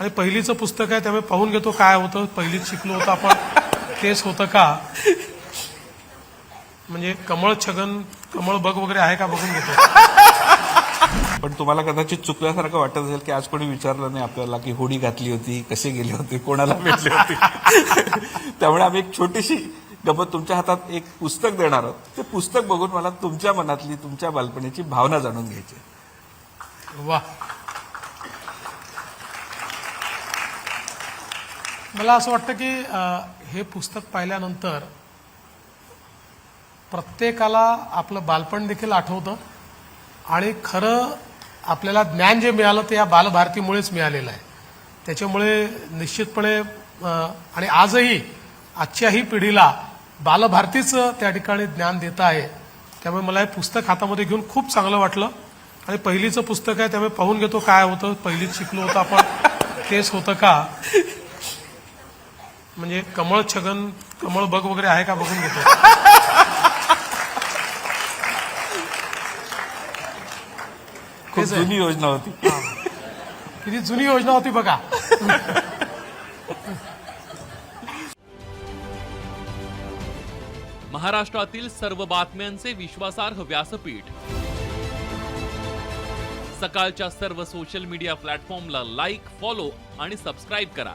आणि पहिलीचं पुस्तक आहे त्यामुळे पाहून घेतो काय होतं. पहिलीच शिकलो होतं आपण. तेच होतं का? म्हणजे कमळ छगन कमळ बग वगैरे आहे का बघून घेतो. पण तुम्हाला कदाचित चुकल्यासारखं वाटत असेल की आज कोणी विचारलं नाही आपल्याला की होडी घातली होती कसे गेले होते कोणाला भेटले होते. त्यामुळे आम्ही एक छोटीशी गमत तुमच्या हातात एक पुस्तक देणार आहोत. ते पुस्तक बघून मला तुमच्या मनातली तुमच्या बालपणीची भावना जाणून घ्यायची. वा. मला असं वाटतं की हे पुस्तक पाहिल्यानंतर प्रत्येकाला आपलं बालपण देखील आठवतं आणि खरं आपल्याला ज्ञान जे मिळालं ते या बालभारतीमुळेच मिळालेलं आहे. त्याच्यामुळे निश्चितपणे आणि आजही आजच्याही पिढीला बालभारतीच त्या ठिकाणी ज्ञान देत आहे. त्यामुळे मला हे पुस्तक हातामध्ये घेऊन खूप चांगलं वाटलं. आणि पहिलीचं पुस्तक आहे त्यामुळे पाहून घेतो काय होतं. पहिलीच शिकलो होतं आपण. तेच होतं का? म्हणजे कमळ छगन कमळ बग वगैरे आहे का बघून घेतो. खूप. जुनी योजना होती. किती जुनी योजना होती बघा. महाराष्ट्रातील सर्व बातम्यांचे विश्वासार्ह व्यासपीठ. सकाळच्या सर्व सोशल मीडिया प्लॅटफॉर्मला लाईक फॉलो आणि सबस्क्राईब करा.